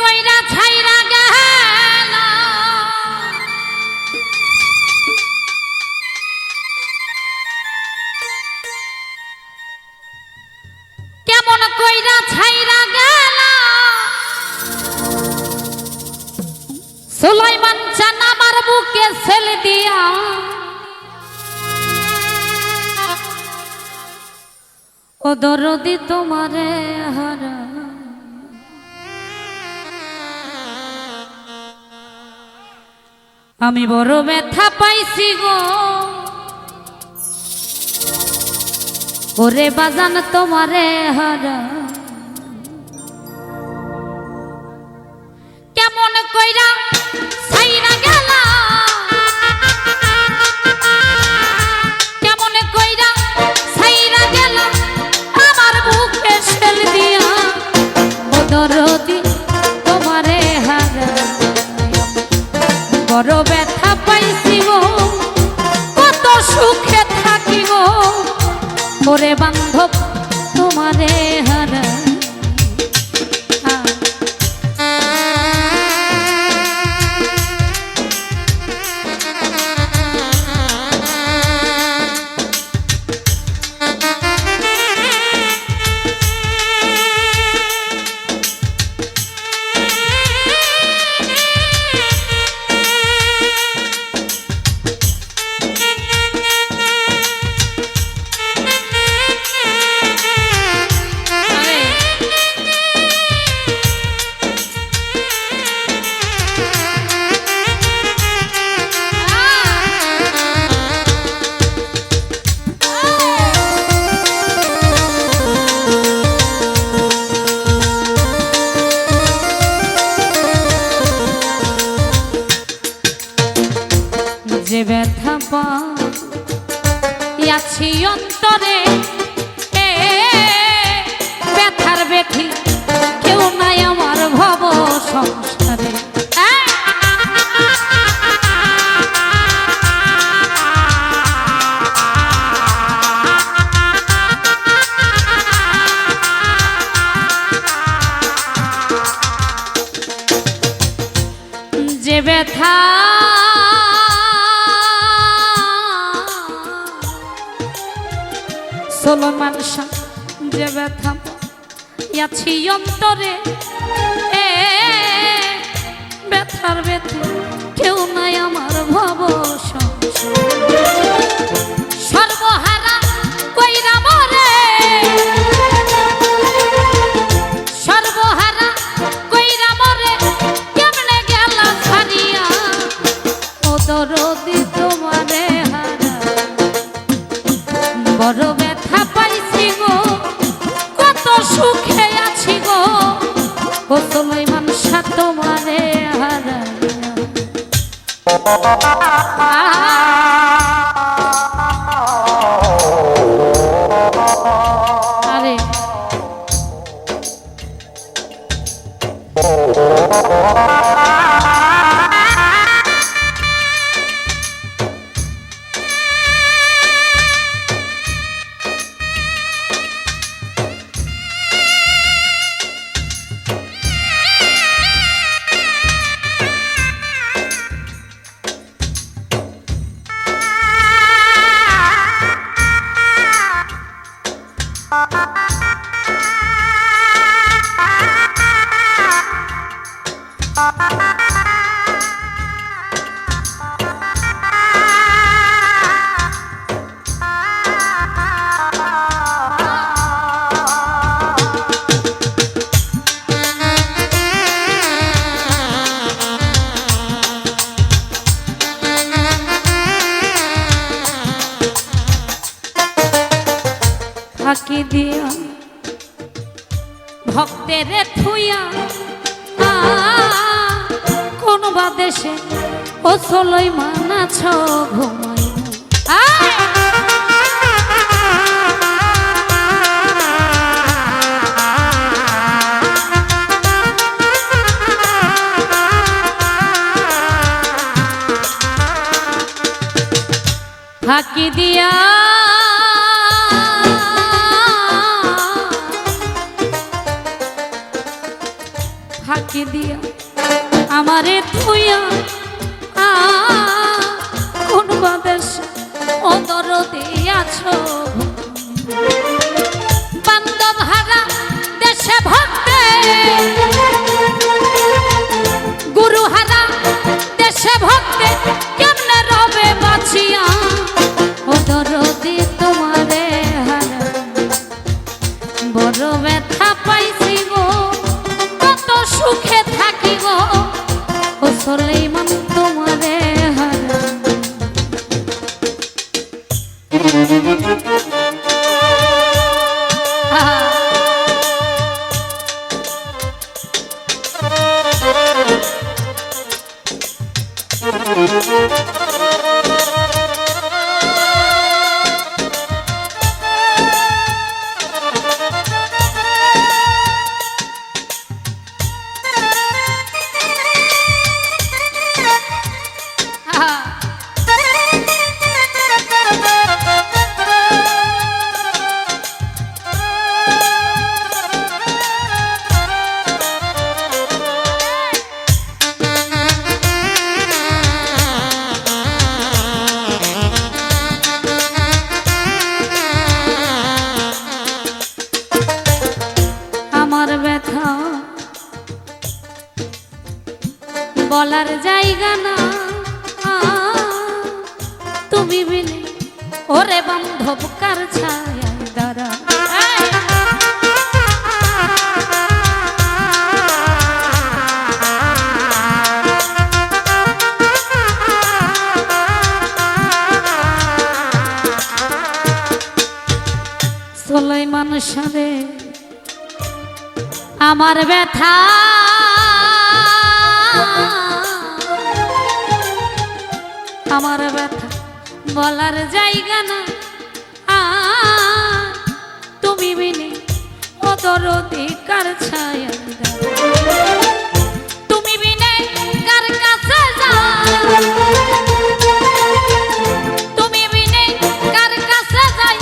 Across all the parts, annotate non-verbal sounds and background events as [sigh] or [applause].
কইরা ছাইরা গেল? কেমন কইরা ছাইরা গেল? সুলাইমান চান আমার বুকে ছেলে দিয়া। ও দরদি তোমারে হারা। আমি বড় ব্যথা পাইছি গো। ওরে বাজান তোমারে হারা। কেমন কইরা ছাইরা বড় ব্যথা পাইছি গো। কত সুখে থাকি গো। ওরে বান্ধব তোমারে হারা পাচ্ছি অন্তরে। ব্যথার বেঠি কেউ নাই আমার ভব সংসারে। যে ব্যথা ষোলো মানসা যে ব্যথা আছি অন্তরে। ব্যথার ব্যথা কেউ নাই আমার ভব Oh, oh, oh, oh, oh. ভক্তের থুইয়া কোন বা দেশে ও চলই মানাছ ঘুমাই ফাঁকি দিয়া আমারে থুইয়া আ কোন বাদেশ অদর দিয়াছ? বান্ধব হারা দেশে ভক্তে 哈 [laughs] 哈 বলার জায়গা না। তুমি বিনে ওরে বান্ধব কার ছায়া দ্বারা। সোলাইমান আমার ব্যথা। বলার জায়গা না। তুমি বিনে অদর অধিকার ছায়া তুমি কার কাছে কার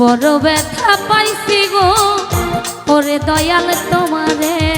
বড় ব্যথা পাইছি গো, ওরে দয়াল তোমারে।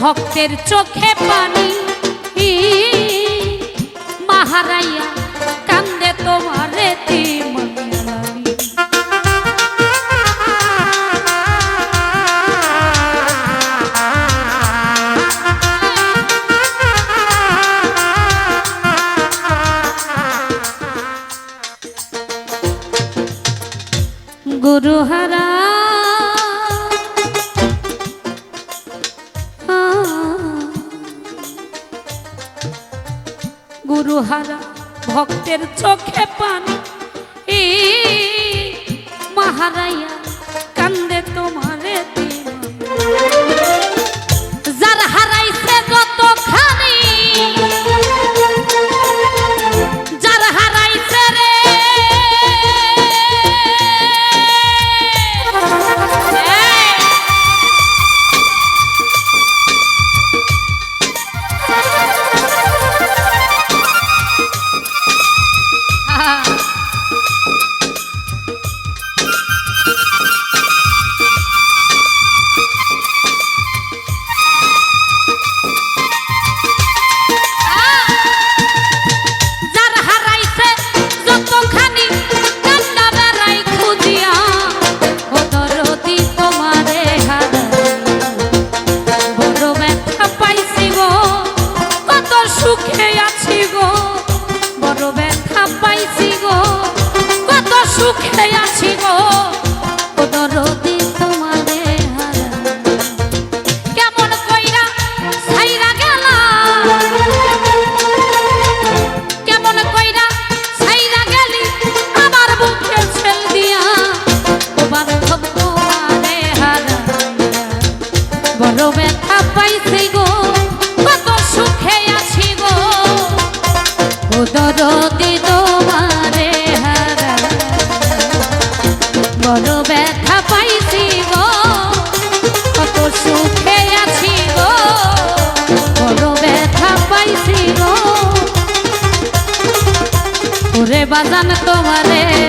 ভক্তের চোখে পানি। মাহারাইয়া কান্দে তোমারে তিমানি গুরুহারা চোখে বাজান তোমারে।